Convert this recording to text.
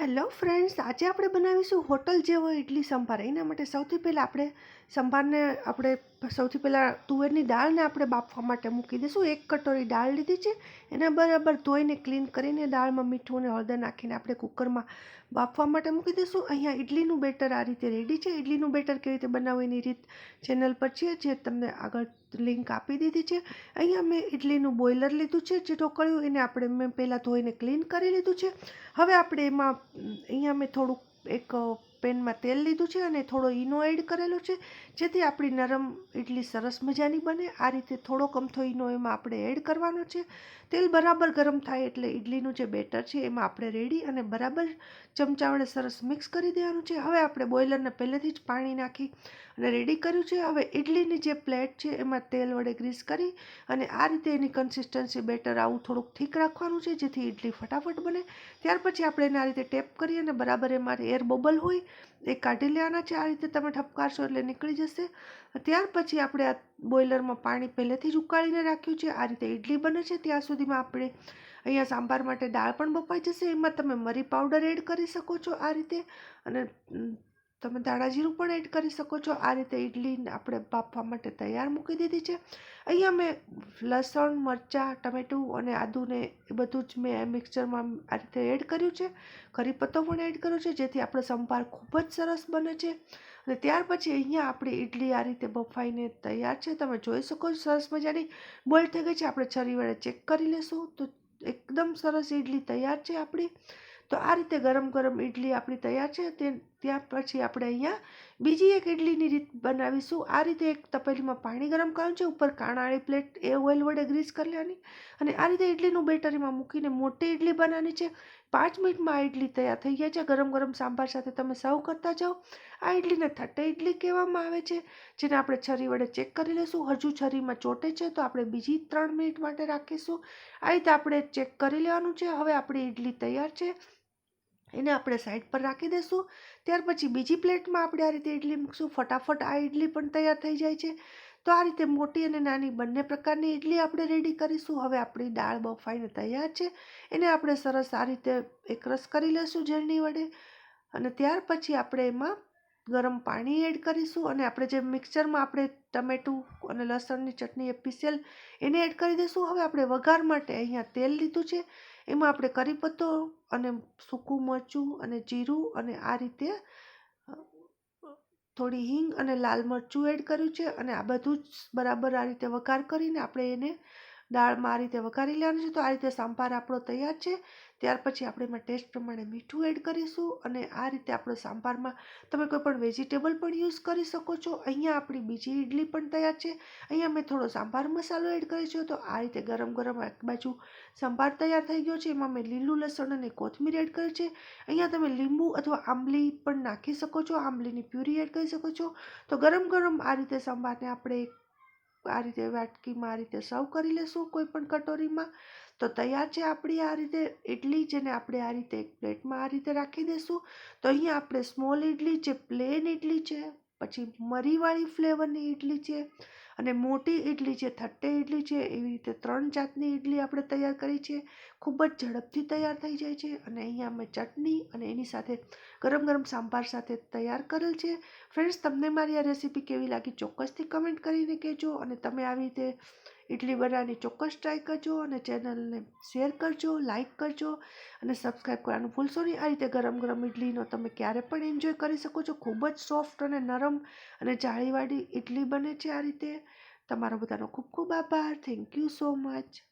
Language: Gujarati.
હેલો ફ્રેન્ડ્સ આજે આપણે બનાવીશું હોટલ જેવો ઇડલી સંભાર. એના માટે સૌથી પહેલાં આપણે સંભારને આપણે સૌથી પહેલાં તુવેરની દાળને આપણે બાફવા માટે મૂકી દઈશું. એક કટોરી દાળ લીધી છે. એને બરાબર ધોઈને ક્લીન કરીને દાળમાં મીઠું અને હળદર નાખીને આપણે કુકરમાં બાફવા માટે મૂકી દઈશું. અહીંયા ઇડલીનું બેટર આ રીતે રેડી છે. ઇડલીનું બેટર કેવી રીતે બનાવવું એની રીત ચેનલ પર છે, જે તમને આગળ લિંક આપી દીધી છે. અહીંયા મેં ઇડલીનું બોઇલર લીધું છે, જે ઢોકળ્યું, એને આપણે મેં પહેલાં ધોઈને ક્લીન કરી લીધું છે. હવે આપણે એમાં, અહીંયા મેં થોડુંક એક પેનમાં તેલ લીધું છે અને થોડો ઈનો એડ કરેલો છે, જેથી આપણી નરમ ઇડલી સરસ મજાની બને. આ રીતે થોડો કમથો ઈનો એમાં આપણે એડ કરવાનો છે. તેલ બરાબર ગરમ થાય એટલે ઇડલીનું જે બેટર છે એમાં આપણે રેડી અને બરાબર ચમચા વડે સરસ મિક્સ કરી દેવાનું છે. હવે આપણે બોઇલરને પહેલેથી જ પાણી નાખી અને રેડી કર્યું છે. હવે ઇડલીની જે પ્લેટ છે એમાં તેલ વડે ગ્રીસ કરી અને આ રીતે એની કન્સિસ્ટન્સી બેટર આવું થોડુંક ઠીક રાખવાનું છે, જેથી ઇડલી ફટાફટ બને. ત્યાર પછી આપણે એને આ રીતે ટેપ કરી અને બરાબર એમાં એર બબલ હોય એ કાઢી લેવાના છે, આ રીતે તમે ઠપકારશો એટલે નીકળી જશે. ત્યાર પછી આપણે આ બોઇલરમાં પાણી પહેલેથી જ ઉકાળીને રાખ્યું છે, આ રીતે ઇડલી બને છે, ત્યાં સુધીમાં આપણે અહીંયા સાંભાર માટે દાળ પણ બફાઈ જશે, એમાં તમે મરી પાવડર એડ કરી શકો છો આ રીતે. અને તમે ધાણાજીરું પણ એડ કરી શકો છો. આ રીતે ઇડલી આપણે બાફવા માટે તૈયાર મૂકી દીધી છે. અહીંયા મેં લસણ, મરચાં, ટમેટું અને આદુને એ બધું જ મેં મિક્સચરમાં આ રીતે એડ કર્યું છે. કરી પત્તો પણ એડ કર્યો છે, જેથી આપણો સંભાર ખૂબ જ સરસ બને છે. અને ત્યાર પછી અહીંયા આપણી ઇડલી આ રીતે બફાઈને તૈયાર છે. તમે જોઈ શકો છો, સરસ મજાની બોઇલ થઈ ગઈ છે. આપણે છરી વડે ચેક કરી લેશું. તો એકદમ સરસ ઇડલી તૈયાર છે આપણી. તો આ રીતે ગરમ ગરમ ઇડલી આપણી તૈયાર છે. તે ત્યાં પછી આપણે અહીંયા બીજી એક ઇડલીની રીત બનાવીશું. આ રીતે એક તપેલીમાં પાણી ગરમ કરવાનું છે. ઉપર કાણાળી પ્લેટ એ ઓઇલ વડે ગ્રીસ કરી લેવાની અને આ રીતે ઇડલીનું બેટર એમાં મૂકીને મોટી ઇડલી બનાવવાની છે. પાંચ મિનિટમાં આ ઇડલી તૈયાર થઈ ગયા છે. ગરમ ગરમ સાંભાર સાથે તમે સર્વ કરતા જાઓ. આ ઇડલીને થટ્ટે ઇડલી કહેવામાં આવે છે, જેને આપણે છરી વડે ચેક કરી લઈશું હજુ છરીમાં ચોટે છે તો આપણે બીજી ત્રણ મિનિટ માટે રાખીશું. આ રીતે આપણે ચેક કરી લેવાનું છે. હવે આપણી ઇડલી તૈયાર છે. એને આપણે સાઈડ પર રાખી દઈશું. ત્યાર પછી બીજી પ્લેટમાં આપણે આ રીતે ઇડલી મૂકશું. ફટાફટ આ ઇડલી પણ તૈયાર થઈ જાય છે. તો આ રીતે મોટી અને નાની બંને પ્રકારની ઇડલી આપણે રેડી કરીશું. હવે આપણી દાળ બફાઈને તૈયાર છે. એને આપણે સરસ આ રીતે એકરસ કરી લઈશું ઝરણી વડે. અને ત્યાર પછી આપણે એમાં ગરમ પાણી એડ કરીશું. અને આપણે જે મિક્સરમાં આપણે ટમેટું અને લસણની ચટણી એ પીસેલ એને એડ કરી દઈશું. હવે આપણે વઘાર માટે અહીંયા તેલ લીધું છે. એમાં આપણે કરી પત્તો અને સૂકું મરચું અને જીરું અને આ રીતે થોડી હિંગ અને લાલ મરચું એડ કર્યું છે અને આ બધું જ બરાબર આ રીતે વઘાર કરીને આપણે એને દાળમાં આ રીતે વઘારી લેવાનું છે. તો આ રીતે સાંભાર આપણો તૈયાર છે. ત્યાર પછી આપણે એમાં ટેસ્ટ પ્રમાણે મીઠું એડ કરીશું અને આ રીતે આપણો સાંભારમાં તમે કોઈ પણ વેજીટેબલ પણ યુઝ કરી શકો છો. અહીંયા આપણી બીજી ઇડલી પણ તૈયાર છે. અહીંયા મેં થોડો સાંભાર મસાલો એડ કર્યો છે. તો આ રીતે ગરમ ગરમ એક બાજુ સંભાર તૈયાર થઈ ગયો છે. એમાં મેં લીલું લસણ અને કોથમીર એડ કર્યું છે. અહીંયા તમે લીંબુ અથવા આંબલી પણ નાખી શકો છો. આંબલીની પ્યુરી એડ કરી શકો છો. તો ગરમ ગરમ આ રીતે સંભારને આપણે આ રીતે વાટકીમાં આ રીતે સર્વ કરી લેશું કોઈ પણ કટોરીમાં. તો તૈયાર છે આપણી આ રીતે ઇડલી જેને આપણે આ રીતે એક પ્લેટમાં આ રીતે રાખી દઈશું તો અહીંયા આપણે સ્મોલ ઇડલી છે, પ્લેન ઇડલી છે, પછી મરીવાળી ફ્લેવરની ઇડલી છે અને મોટી ઇડલી છે, થટ્ટે ઇડલી છે. એવી રીતે ત્રણ જાતની ઇડલી આપણે તૈયાર કરી છે. ખૂબ જ ઝડપથી તૈયાર થઈ જાય છે અને અહીંયા અમે ચટણી અને એની સાથે ગરમ ગરમ સાંભાર સાથે તૈયાર કરેલ છે. ફ્રેન્ડ્સ તમને મારી આ રેસીપી કેવી લાગી ચોક્કસથી કમેન્ટ કરીને કહેજો અને તમે આવી રીતે ઇડલી બનાવવાની ચોક્કસ ટ્રાય કરજો અને ચેનલને શેર કરજો લાઇક કરજો અને સબસ્ક્રાઈબ કરવાનું ભૂલશો નહીં. આ રીતે ગરમ ગરમ ઇડલીનો તમે ક્યારે પણ એન્જોય કરી શકો છો. ખૂબ જ સોફ્ટ અને નરમ અને જાળીવાળી ઇડલી બને છે આ રીતે. તમારો બધાનો ખૂબ ખૂબ આભાર. Thank you so much